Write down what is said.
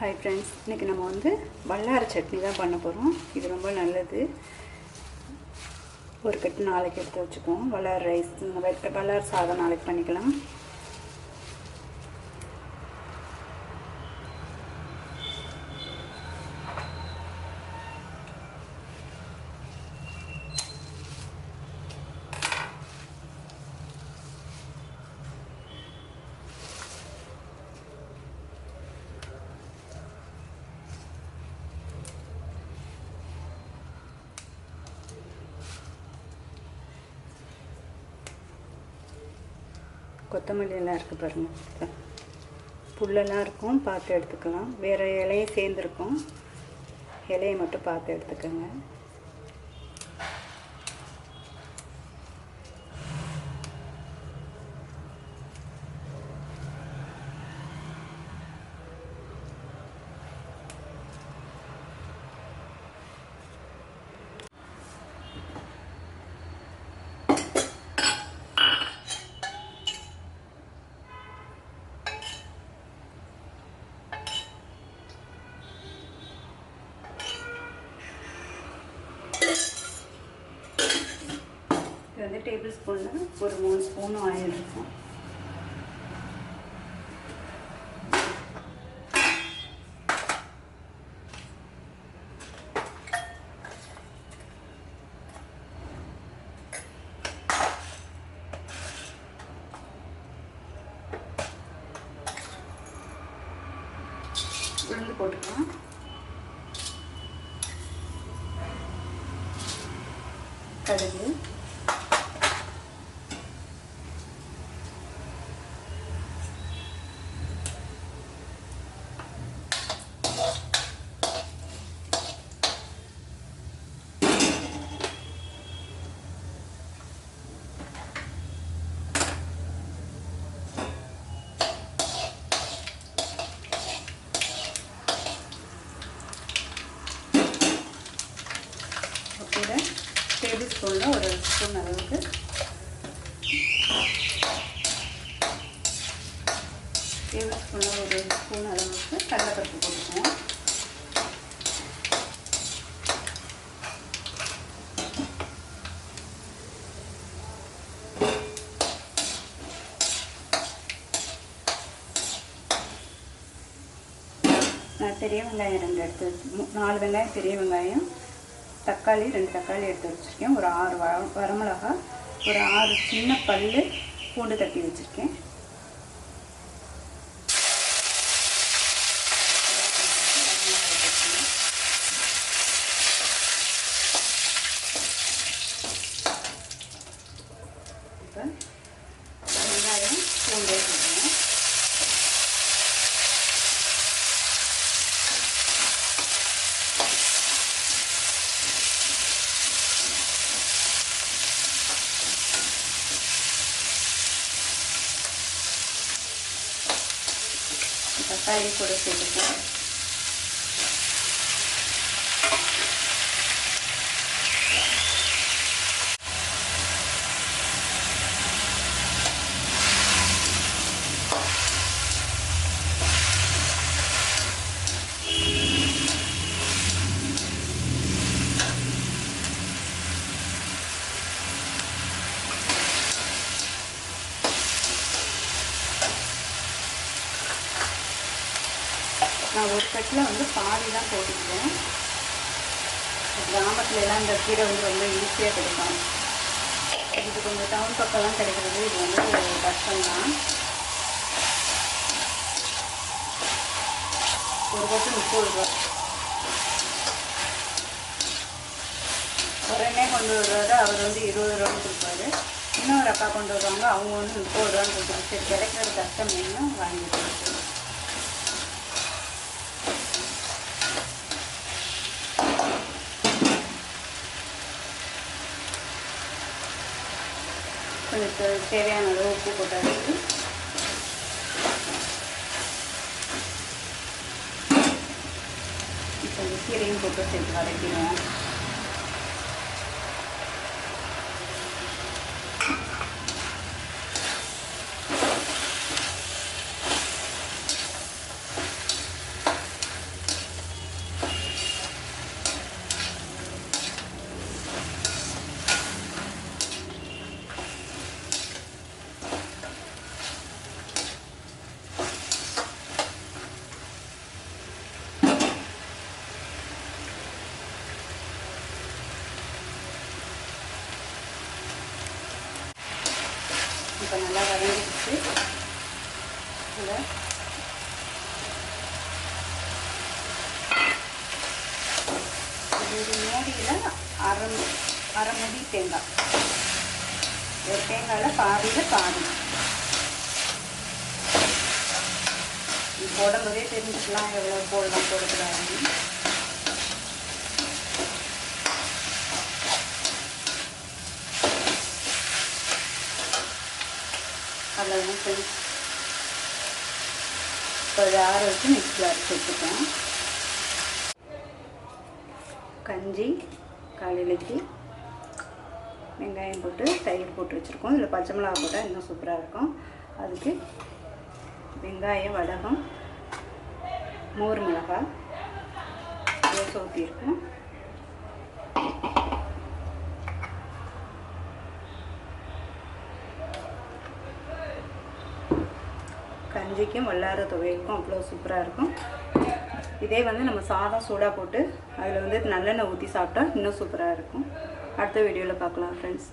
Hi friends இன்றைக்கி நம்ம வந்து வல்லார சட்னி தான் பண்ண போகிறோம் இது ரொம்ப நல்லது. ஒரு கட்டு நாளைக்கு எடுத்து வச்சுக்குவோம். வல்லார் ரைஸ் வல்லார் சாதம் நாளைக்கு பண்ணிக்கலாம். கொத்தமல்லி எல்லாம் இருக்குது பாருங்கள் புல்லெல்லாம் இருக்கும் பார்த்து எடுத்துக்கலாம். வேறு இலையும் சேர்ந்துருக்கும். இலையை மட்டும் பார்த்து எடுத்துக்கோங்க. இது வந்து டேபிள் ஸ்பூனில் ஒரு மூணு ஸ்பூன் ஆயில் இருக்கும். உளுந்து போட்டுக்கலாம். கடுகு. கூட டேபிள் ஸ்பூனில் ஒரு ஸ்பூன் அளவுக்கு. டேபிள் ஸ்பூனில் ஒரு ஸ்பூன் அளவுக்கு கடலைப்பருப்பு போட்டுக்குவோம். நான் பெரிய வெங்காயம் ரெண்டு எடுத்து நாலு வெங்காயம் பெரிய வெங்காயம் தக்காளி ரெண்டு தக்காளி எடுத்து வச்சுருக்கேன். ஒரு ஆறு வர வரமிளகா ஒரு ஆறு சின்ன பல் பூண்டு தட்டி வச்சுருக்கேன். இப்போ வெங்காயம் பூண்டு போட்டுருக்கேன் தக்காளி கூட சேர்த்துப்போம் நான் ஒரு கட்டில் வந்து பாதி தான் போட்டுக்கிறேன் கிராமத்துல எல்லாம் இந்த கீரை வந்து ரொம்ப ஈஸியாக கிடைக்கும். இது கொஞ்சம் டவுன் பக்கம்லாம் கிடைக்கிறது இது வந்து கஷ்டம்தான் ஒரு கட்டு முப்பது ரூபா. உடனே கொண்டு வருவாரு அவர் வந்து இருபது ரூபான்னு கொடுப்பாரு. இன்னொரு அக்கா கொண்டு வருவாங்க அவங்க வந்து முப்பது ரூபான்னு கொடுப்பாங்க. சரி கிடைக்கிறது கஷ்டம் என்ன வாங்கி கொஞ்சம் தே- தேவையான அளவு உப்பு போட்டாச்சு இப்போ கீரையும் போட்டு சேர்த்து வதக்கிடுவோம். இப்போ நல்லா வதங்கிடுச்சு. ஒரு இது மூடியில் அரை அரை முடி தேங்காய். ஒரு தேங்காயில் பாதியில் பாதி. இது போடும்போதே தெரிஞ்சுக்கலாம் எவ்வளோ போடலாம் போடக்கூடாதுன்னு. அவ்வளோதான் ஃப்ரெண்ட்ஸ் இப்போ இதை ஆற வச்சு மிக்ஸில் அரைச்சி வச்சுக்கலாம். கஞ்சி காலையிலைக்கு வெங்காயம் போட்டு தயிர் போட்டு வச்சுருக்கோம். இதில் பச்சை மிளகா போட்டால் இன்னும் சூப்பராக இருக்கும். அதுக்கு வெங்காயம் வடகம் மோர் மிளகாய் தோசை ஊற்றிருக்கோம் கஞ்சிக்கும் வல்லார துவையலுக்கும் அவ்வளோ சூப்பராக இருக்கும். இதே வந்து நம்ம சாதம் சூடாக போட்டு அதில் வந்து நல்லெண்ணெய் ஊற்றி சாப்பிட்டா இன்னும் சூப்பராக இருக்கும். அடுத்த வீடியோவில் பார்க்கலாம் ஃப்ரெண்ட்ஸ்